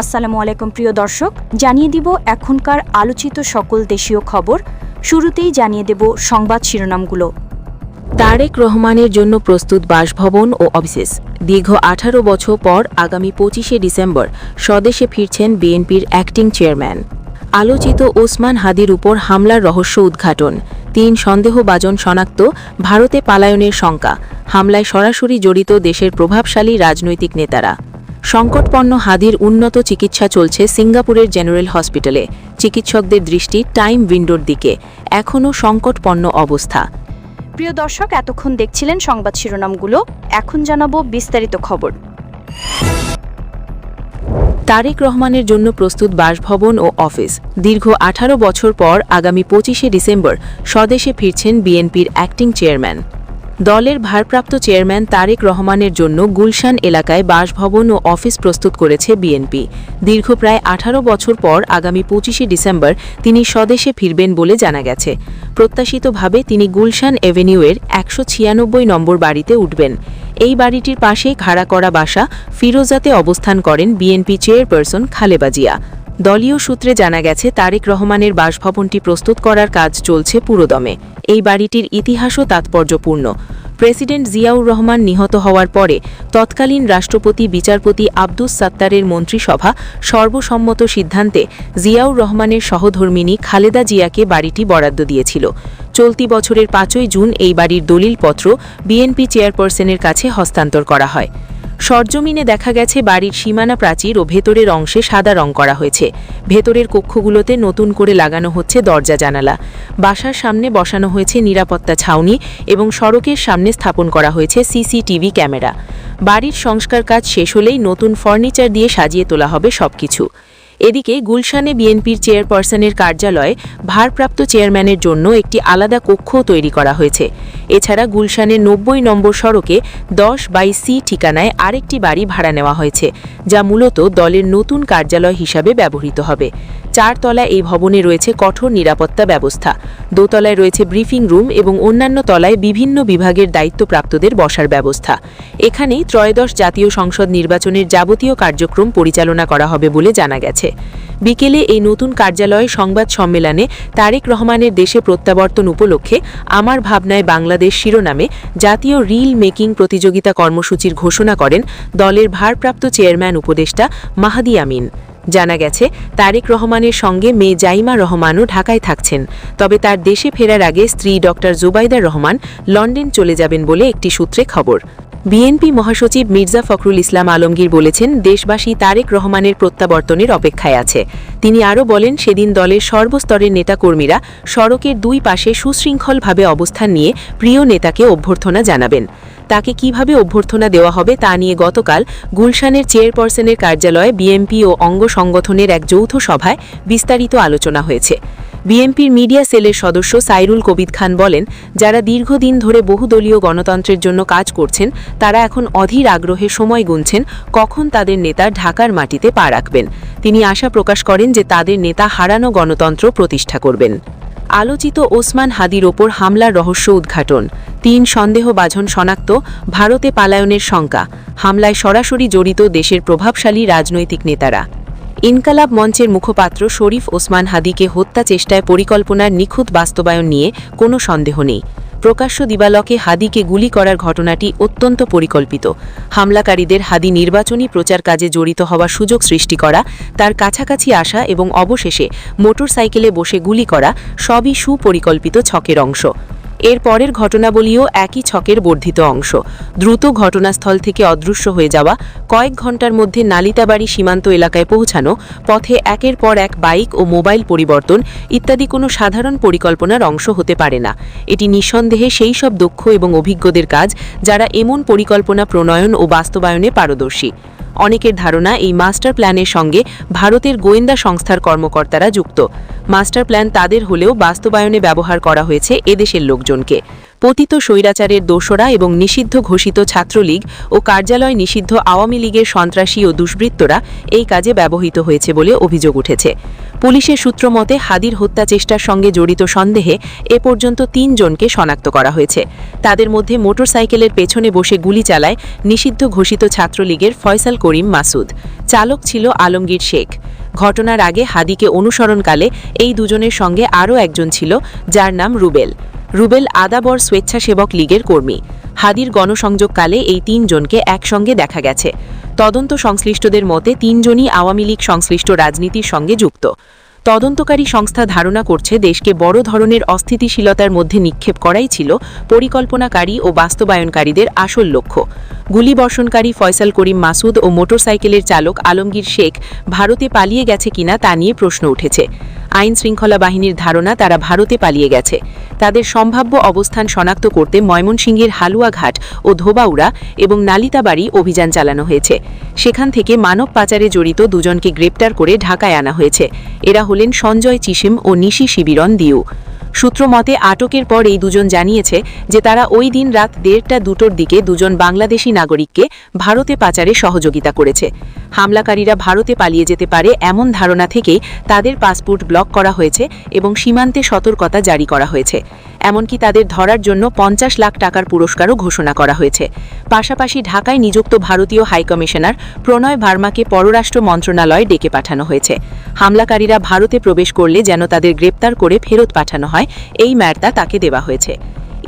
আসসালামু আলাইকুম প্রিয় দর্শক, জানিয়ে দিব এখনকার আলোচিত সকল দেশীয় খবর। শুরুতেই জানিয়ে দেব সংবাদ শিরোনামগুলো। তারেক রহমানের জন্য প্রস্তুত বাসভবন ও অফিসেস। দীর্ঘ আঠারো বছর পর আগামী পঁচিশে ডিসেম্বর স্বদেশে ফিরছেন বিএনপির অ্যাক্টিং চেয়ারম্যান। আলোচিত ওসমান হাদির উপর হামলার রহস্য উদ্ঘাটন। তিন সন্দেহভাজন শনাক্ত ভারতে পালায়নের শঙ্কা। হামলায় সরাসরি জড়িত দেশের প্রভাবশালী রাজনৈতিক নেতারা। সংকটপন্ন হাদির উন্নত চিকিৎসা চলছে সিঙ্গাপুরের জেনারেল হসপিটালে। চিকিৎসকদের দৃষ্টি টাইম উইন্ডোর দিকে। এখনও সংকটপন্ন অবস্থা। প্রিয় দর্শক এতক্ষণ দেখছিলেন সংবাদ শিরোনামগুলো। এখন জানাব বিস্তারিত খবর। তারেক রহমানের জন্য প্রস্তুত বাসভবন ও অফিস। দীর্ঘ আঠারো বছর পর আগামী পঁচিশে ডিসেম্বর স্বদেশে ফিরছেন বিএনপির অ্যাক্টিং চেয়ারম্যান। দলের ভারপ্রাপ্ত চেয়ারম্যান তারেক রহমানের জন্য গুলশান এলাকায় বাসভবন ও অফিস প্রস্তুত করেছে বিএনপি। দীর্ঘ প্রায় আঠারো বছর পর আগামী পঁচিশে ডিসেম্বর তিনি স্বদেশে ফিরবেন বলে জানা গেছে। প্রত্যাশিতভাবে তিনি গুলশান এভিনিউয়ের একশো ছিয়ানব্বই নম্বর বাড়িতে উঠবেন। এই বাড়িটির পাশে খাড়া করা বাসা ফিরোজাতে অবস্থান করেন বিএনপি চেয়ারপারসন খালেবা জিয়া। দলীয় সূত্রে জানা গেছে, তারেক রহমানের বাসভবনটি প্রস্তুত করার কাজ চলছে পুরোদমে। এই বাড়িটির ইতিহাসও তাৎপর্যপূর্ণ। প্রেসিডেন্ট জিয়াউর রহমান নিহত হওয়ার পরে তৎকালীন রাষ্ট্রপতি বিচারপতি আব্দুস সাত্তারের মন্ত্রিসভা সর্বসম্মত সিদ্ধান্তে জিয়াউর রহমানের সহধর্মিনী খালেদা জিয়াকে বাড়িটি বরাদ্দ দিয়েছিল। চলতি বছরের পাঁচই জুন এই বাড়ির দলিলপত্র বিএনপি চেয়ারপারসনের কাছে হস্তান্তর করা হয়। সরজমিনে দেখা গেছে বাড়ির সীমানা প্রাচীর ও ভেতরের অংশে সাদা রং করা হয়েছে। ভেতরের কক্ষগুলোতে নতুন করে লাগানো হচ্ছে দরজা জানালা। বাসার সামনে বসানো হয়েছে নিরাপত্তা ছাউনি এবং সড়কের সামনে স্থাপন করা হয়েছে সিসিটিভি ক্যামেরা। বাড়ির সংস্কার কাজ শেষ হলেই নতুন ফার্নিচার দিয়ে সাজিয়ে তোলা হবে সবকিছু। এদিকে গুলশানে বিএনপির চেয়ারপারসনের কার্যালয়ে ভারপ্রাপ্ত চেয়ারম্যানের জন্য একটি আলাদা কক্ষও তৈরি করা হয়েছে। এছাড়া গুলশানের নব্বই নম্বর সড়কে দশ বাই সি ঠিকানায় আরেকটি বাড়ি ভাড়া নেওয়া হয়েছে, যা মূলত দলের নতুন কার্যালয় হিসাবে ব্যবহৃত হবে। চারতলা এই ভবনে রয়েছে কঠোর নিরাপত্তা ব্যবস্থা। দোতলায় রয়েছে ব্রিফিং রুম এবং অন্যান্য তলায় বিভিন্ন বিভাগের দায়িত্বপ্রাপ্তদের বসার ব্যবস্থা। এখানেই ত্রয়োদশ জাতীয় সংসদ নির্বাচনের যাবতীয় কার্যক্রম পরিচালনা করা হবে বলে জানা গেছে। বিকেলে এই নতুন কার্যালয়ে সংবাদ সম্মেলনে তারেক রহমানের দেশে প্রত্যাবর্তন উপলক্ষে আমার ভাবনায় বাংলাদেশ শিরোনামে জাতীয় রিল মেকিং প্রতিযোগিতা কর্মসূচির ঘোষণা করেন দলের ভারপ্রাপ্ত চেয়ারম্যান উপদেষ্টা মাহাদি আমিন। জানা গেছে, তারেক রহমানের সঙ্গে মেয়ে জাইমা রহমানও ঢাকায় থাকছেন। তবে তার দেশে ফেরার আগে স্ত্রী ডক্টর জুবাইদা রহমান লন্ডন চলে যাবেন বলে একটি সূত্রে খবর। বিএনপি মহাসচিব মির্জা ফখরুল ইসলাম আলমগীর বলেছেন, দেশবাসী তারেক রহমানের প্রত্যাবর্তনের অপেক্ষায় আছে। তিনি আরও বলেন, সেদিন দলের সর্বস্তরের নেতাকর্মীরা সড়কের দুই পাশে সুশৃঙ্খলভাবে অবস্থান নিয়ে প্রিয় নেতাকে অভ্যর্থনা জানাবেন। তাকে কীভাবে অভ্যর্থনা দেওয়া হবে তা নিয়ে গতকাল গুলশানের চেয়ারপারসনের কার্যালয়ে বিএমপি ও অঙ্গ সংগঠনের এক যৌথ সভায় বিস্তারিত আলোচনা হয়েছে। বিএমপির মিডিয়া সেলের সদস্য সাইরুল কবিদ খান বলেন, যারা দীর্ঘদিন ধরে বহুদলীয় গণতন্ত্রের জন্য কাজ করছেন, তারা এখন অধীর আগ্রহে সময় গুনছেন, কখন তাদের নেতা ঢাকার মাটিতে পা রাখবেন। তিনি আশা প্রকাশ করেন যে তাদের নেতা হারানো গণতন্ত্র প্রতিষ্ঠা করবেন। আলোচিত ওসমান হাদির ওপর হামলার রহস্য উদ্ঘাটন। তিন সন্দেহবাজন শনাক্ত, ভারতে পালায়নের শঙ্কা। হামলায় সরাসরি জড়িত দেশের প্রভাবশালী রাজনৈতিক নেতারা। ইনকালাব মঞ্চের মুখপাত্র শরীফ ওসমান হাদিকে হত্যা চেষ্টায় পরিকল্পনার নিখুঁত বাস্তবায়ন নিয়ে কোনো সন্দেহ নেই। প্রকাশ্য দিবালকে হাদিকে গুলি করার ঘটনাটি অত্যন্ত পরিকল্পিত। হামলাকারীদের হাদি নির্বাচনী প্রচার কাজে জড়িত হওয়ার সুযোগ সৃষ্টি করা, তার কাছাকাছি আসা এবং অবশেষে মোটরসাইকেলে বসে গুলি করা সবই সুপরিকল্পিত ছকের অংশ। এর পরের ঘটনাবলীও একই ছকের বর্ধিত অংশ। দ্রুত ঘটনাস্থল থেকে অদৃশ্য হয়ে যাওয়া, কয়েক ঘণ্টার মধ্যে নালিতাবাড়ি সীমান্ত এলাকায় পৌঁছানো, পথে একের পর এক বাইক ও মোবাইল পরিবর্তন ইত্যাদি কোনো সাধারণ পরিকল্পনার অংশ হতে পারে না। এটি নিঃসন্দেহে সেই সব দক্ষ এবং অভিজ্ঞদের কাজ যারা এমন পরিকল্পনা প্রণয়ন ও বাস্তবায়নে পারদর্শী। অনেকের ধারণা এই মাস্টার প্ল্যানের সঙ্গে ভারতের গোয়েন্দা সংস্থার কর্মকর্তারা যুক্ত। মাস্টার প্ল্যান তাদের হলেও বাস্তবায়নে ব্যবহার করা হয়েছে এদেশের লোকজনকে। পতিত স্বৈরাচারের দোসরা এবং নিষিদ্ধ ঘোষিত ছাত্রলীগ ও কার্যালয় নিষিদ্ধ আওয়ামী লীগের সন্ত্রাসী ও দুষ্বৃত্তরা এই কাজে ব্যবহৃত হয়েছে বলে অভিযোগ উঠেছে। পুলিশের সূত্র মতে হাদির হত্যা চেষ্টার সঙ্গে জড়িত সন্দেহে এ পর্যন্ত তিনজনকে শনাক্ত করা হয়েছে। তাদের মধ্যে মোটরসাইকেলের পেছনে বসে গুলি চালায় নিষিদ্ধ ঘোষিত ছাত্রলীগের ফয়সাল করিম মাসুদ। চালক ছিল আলমগীর শেখ। ঘটনার আগে হাদিকে অনুসরণকালে এই দুজনের সঙ্গে আরও একজন ছিল, যার নাম রুবেল। রুবেল আদাবর স্বেচ্ছাসেবক লীগের কর্মী। হাদির গণসংযোগকালে এই তিনজনকে একসঙ্গে দেখা গেছে। তদন্ত সংশ্লিষ্টদের মতে তিনজনই আওয়ামী লীগ সংশ্লিষ্ট রাজনীতির সঙ্গে যুক্ত। তদন্তকারী সংস্থা ধারণা করছে, দেশকে বড় ধরনের অস্থিতিশীলতার মধ্যে নিক্ষেপ করাই ছিল পরিকল্পনাকারী ও বাস্তবায়নকারীদের আসল লক্ষ্য। গুলিবর্ষণকারী ফয়সাল করিম মাসুদ ও মোটরসাইকেলের চালক আলমগীর শেখ ভারতে পালিয়ে গেছে কিনা তা নিয়ে প্রশ্ন উঠেছে। আইন শৃঙ্খলা বাহিনীর ধারণা, তারা ভারতে পালিয়ে গেছে। তাদের সম্ভাব্য অবস্থান শনাক্ত করতে ময়মনসিংহের হালুয়াঘাট ও ধোবাউড়া এবং নালিতাবাড়ি অভিযান চালানো হয়েছে। সেখান থেকে মানব পাচারে জড়িত দুজনকে গ্রেপ্তার করে ঢাকায় আনা হয়েছে। এরা হলেন সঞ্জয় চিসিম ও নিশি শিবিরন দিউ। সূত্র মতে আটকের পর এই দুজন জানিয়েছে যে তারা ওই দিন রাত দেড়টা দুটোর দিকে দুজন বাংলাদেশি নাগরিককে ভারতে পাচারে সহযোগিতা করেছে। হামলাকারীরা ভারতে পালিয়ে যেতে পারে এমন ধারণা থেকেই তাদের পাসপোর্ট ব্লক করা হয়েছে এবং সীমান্তে সতর্কতা জারি করা হয়েছে। এমনকি তাদের ধরার জন্য পঞ্চাশ লাখ টাকার পুরস্কারও ঘোষণা করা হয়েছে। পাশাপাশি ঢাকায় নিযুক্ত ভারতীয় হাইকমিশনার প্রণয় ভার্মাকে পররাষ্ট্র মন্ত্রণালয়ে ডেকে পাঠানো হয়েছে। হামলাকারীরা ভারতে প্রবেশ করলে যেন তাদের গ্রেপ্তার করে ফেরত পাঠানো হয়, এই ম্যার্তা তাকে দেওয়া হয়েছে।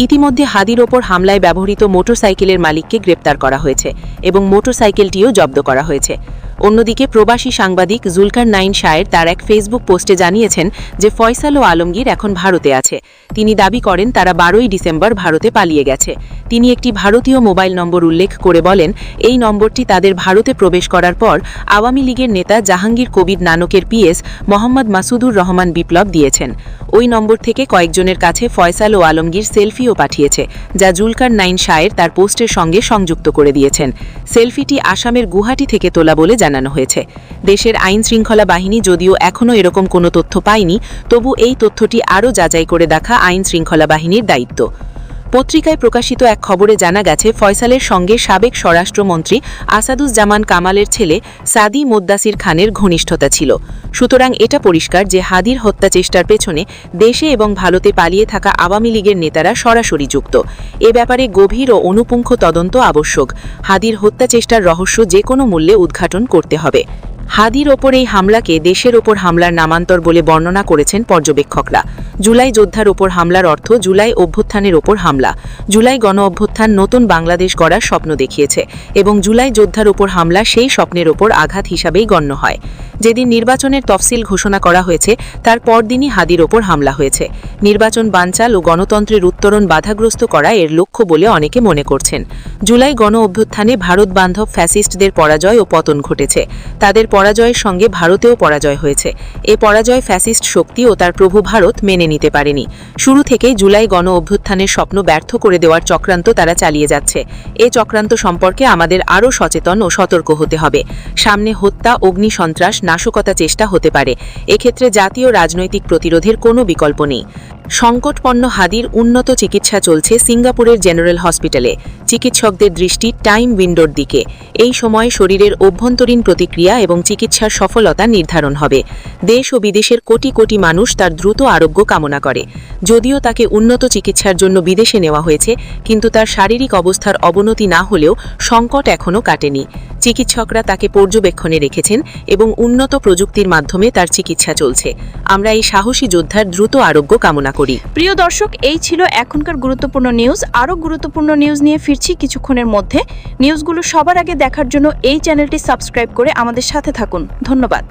ইতিমধ্যে হাদির ওপর হামলায় ব্যবহৃত মোটরসাইকেলের মালিককে গ্রেপ্তার করা হয়েছে এবং মোটরসাইকেলটিও জব্দ করা হয়েছে। অন্যদিকে প্রবাসী সাংবাদিক জুলকার নাইন শায়ের তার এক ফেসবুক পোস্টে জানিয়েছেন যে ফয়সাল ও আলমগীর এখন ভারতে আছে। তিনি দাবি করেন, তারা বারোই ডিসেম্বর ভারতে পালিয়ে গেছে। তিনি একটি ভারতীয় মোবাইল নম্বর উল্লেখ করে বলেন, এই নম্বরটি তাদের ভারতে প্রবেশ করার পর আওয়ামী লীগের নেতা জাহাঙ্গীর কবির নানকের পিএস মোহাম্মদ মাসুদুর রহমান বিপ্লব দিয়েছেন। ওই নম্বর থেকে কয়েকজনের কাছে ফয়সাল ও আলমগীর সেলফিও পাঠিয়েছে, যা জুলকার নাইন শায়ের তার পোস্টের সঙ্গে সংযুক্ত করে দিয়েছেন। সেলফিটি আসামের গুহাটি থেকে তোলা বলে জানানো হয়েছে। দেশের আইন শৃঙ্খলা বাহিনী যদিও এখনও এরকম কোনো তথ্য পায়নি, তবু এই তথ্যটি আরও যাচাই করে দেখা আইন শৃঙ্খলা বাহিনীর দায়িত্ব। পত্রিকায় প্রকাশিত এক খবরে জানা গেছে, ফয়সালের সঙ্গে সাবেক স্বরাষ্ট্রমন্ত্রী আসাদুজ্জামান কামালের ছেলে সাদি মোদ্দাসির খানের ঘনিষ্ঠতা ছিল। সুতরাং এটা পরিষ্কার যে হাদির হত্যা চেষ্টার পেছনে দেশে এবং ভারতে পালিয়ে থাকা আওয়ামী লীগের নেতারা সরাসরি যুক্ত। এ ব্যাপারে গভীর ও অনুপুঙ্খ তদন্ত আবশ্যক। হাদির হত্যা চেষ্টার রহস্য যে কোনো মূল্যে উদ্ঘাটন করতে হবে। হাদির ওপর এই হামলাকে দেশের ওপর হামলার নামান্তর বলে বর্ণনা করেছেন পর্যবেক্ষকরা। জুলাই যোদ্ধার ওপর হামলার অর্থ জুলাই অভ্যুত্থানের ওপর হামলা। জুলাই গণ অভ্যুত্থান নতুন বাংলাদেশ গড়ার স্বপ্ন দেখিয়েছে এবং জুলাই যোদ্ধার ওপর হামলা সেই স্বপ্নের ওপর আঘাত হিসাবেই গণ্য হয়। যেদিন নির্বাচনের তফসিল ঘোষণা করা হয়েছে, তার পরদিনই হাদির ওপর হামলা হয়েছে। নির্বাচন বানচাল ও গণতন্ত্রের উত্তরণ বাধাগ্রস্ত করা এর লক্ষ্য বলে অনেকে মনে করছেন। জুলাই গণ অভ্যুত্থানে ভারত বান্ধব ফ্যাসিস্টদের পরাজয় ও পতন ঘটেছে। তাদের পরাজয়ের সঙ্গে ভারতেও পরাজয় হয়েছে। এ পরাজয় ফ্যাসিস্ট শক্তি ও তার প্রভু ভারত মেনে নিতে পারেনি। শুরু থেকেই জুলাই গণ অভ্যুত্থানের স্বপ্ন ব্যর্থ করে দেওয়ার চক্রান্ত তারা চালিয়ে যাচ্ছে। এ চক্রান্ত সম্পর্কে আমাদের আরও সচেতন ও সতর্ক হতে হবে। সামনে হত্যা, অগ্নি সন্ত্রাস নাশকতা চেষ্টা হতে পারে। এক্ষেত্রে জাতীয় রাজনৈতিক প্রতিরোধের কোনো বিকল্প নেই। সংকটপন্ন হাদির উন্নত চিকিৎসা চলছে সিঙ্গাপুরের জেনারেল হসপিটালে। চিকিৎসকদের দৃষ্টি টাইম উইন্ডোর দিকে। এই সময় শরীরের অভ্যন্তরীণ প্রতিক্রিয়া এবং চিকিৎসার সফলতা নির্ধারণ হবে। দেশ ও বিদেশের কোটি কোটি মানুষ তার দ্রুত আরোগ্য কামনা করে। যদিও তাকে উন্নত চিকিৎসার জন্য বিদেশে নেওয়া হয়েছে, কিন্তু তার শারীরিক অবস্থার অবনতি না হলেও সংকট এখনও কাটেনি। চিকিৎসকরা তাকে পর্যবেক্ষণে রেখেছেন এবং উন্নত প্রযুক্তির মাধ্যমে তার চিকিৎসা চলছে। আমরা এই সাহসী যোদ্ধার দ্রুত আরোগ্য কামনা করি। প্রিয় দর্শক, এই ছিল এখনকার গুরুত্বপূর্ণ নিউজ। আরও গুরুত্বপূর্ণ নিউজ নিয়ে ফিরছি কিছুক্ষণের মধ্যে। নিউজগুলো সবার আগে দেখার জন্য এই চ্যানেলটি সাবস্ক্রাইব করে আমাদের সাথে থাকুন। ধন্যবাদ।